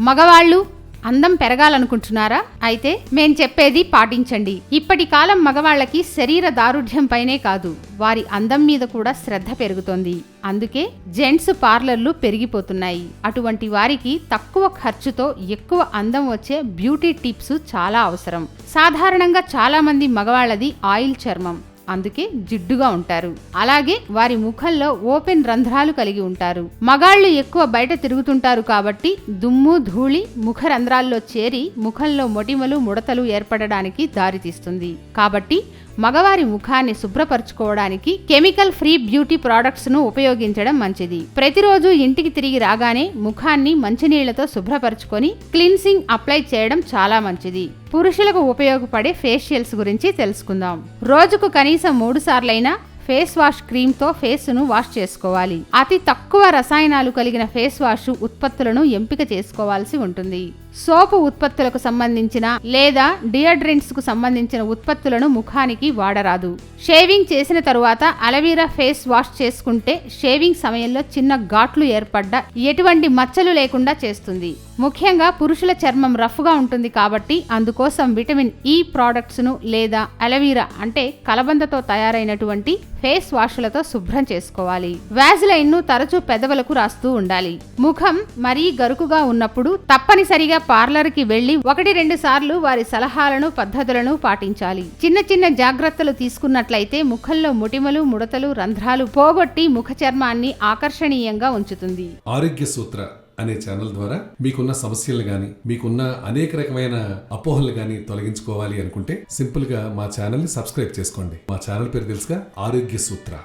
మగవాళ్ళు అందం పెరగాలనుకుంటున్నారా? అయితే మేం చెప్పేది పాటించండి. ఇప్పటి కాలం మగవాళ్ళకి శరీర దారుఢ్యంపైనే కాదు. వారి అందం మీద కూడా శ్రద్ధ పెరుగుతోంది. అందుకే జెంట్స్ పార్లర్లు పెరిగిపోతున్నాయి. అటువంటి వారికి తక్కువ ఖర్చుతో ఎక్కువ అందం వచ్చే బ్యూటీ టిప్స్ చాలా అవసరం. సాధారణంగా చాలా మంది మగవాళ్ళది ఆయిల్ చర్మం. అందుకే జిడ్డుగా ఉంటారు. అలాగే వారి ముఖంలో ఓపెన్ రంధ్రాలు కలిగి ఉంటారు. మగాళ్ళు ఎక్కువ బయట తిరుగుతుంటారు కాబట్టి దుమ్ము ధూళి ముఖ రంధ్రాల్లో చేరి ముఖంలో మొటిమలు ముడతలు ఏర్పడడానికి దారితీస్తుంది. కాబట్టి మగవారి ముఖాన్ని శుభ్రపరచుకోవడానికి కెమికల్ ఫ్రీ బ్యూటీ ప్రోడక్ట్స్ను ఉపయోగించడం మంచిది. ప్రతిరోజు ఇంటికి తిరిగి రాగానే ముఖాన్ని మంచినీళ్ళతో శుభ్రపరచుకొని క్లీన్సింగ్ అప్లై చేయడం చాలా మంచిది. పురుషులకు ఉపయోగపడే ఫేషియల్స్ గురించి తెలుసుకుందాం. రోజుకు కనీసం మూడు సార్లైనా ఫేస్ వాష్ క్రీమ్తో ఫేస్ను వాష్ చేసుకోవాలి. అతి తక్కువ రసాయనాలు కలిగిన ఫేస్ వాష్ ఉత్పత్తులను ఎంపిక చేసుకోవాల్సి ఉంటుంది. సోపు ఉత్పత్తులకు సంబంధించిన లేదా డియోడ్రెంట్స్కు సంబంధించిన ఉత్పత్తులను ముఖానికి వాడరాదు. షేవింగ్ చేసిన తరువాత అలవీరా ఫేస్ వాష్ చేసుకుంటే షేవింగ్ సమయంలో చిన్న ఘాట్లు ఏర్పడ్డ ఎటువంటి మచ్చలు లేకుండా చేస్తుంది. ముఖ్యంగా పురుషుల చర్మం రఫ్గా ఉంటుంది కాబట్టి అందుకోసం విటమిన్ e ఈ ప్రోడక్ట్స్ను లేదా అలవీరా అంటే కలబందతో తయారైనటువంటి ఫేస్ వాష్లతో శుభ్రం చేసుకోవాలి. వ్యాజిలైన్ను తరచూ పెదవులకు రాస్తూ ఉండాలి. ముఖం మరీ గరుకుగా ఉన్నప్పుడు తప్పనిసరిగా పార్లర్కి వెళ్ళి ఒకటి రెండు సార్లు వారి సలహాలను పద్ధతులను పాటించాలి. చిన్న చిన్న జాగ్రత్తలు తీసుకున్నట్లయితే ముఖంలో ముటిమలు ముడతలు రంధ్రాలు పోగొట్టి ముఖ చర్మాన్ని ఆకర్షణీయంగా ఉంచుతుంది. ఆరోగ్య సూత్ర అనే ఛానల్ ద్వారా మీకున్న సమస్యలు కానీ మీకున్న అనేక రకమైన అపోహలు కానీ తొలగించుకోవాలి అనుకుంటే సింపుల్గా మా ఛానల్ని సబ్స్క్రైబ్ చేసుకోండి. మా ఛానల్ పేరు తెలుసుగా ఆరోగ్య సూత్ర.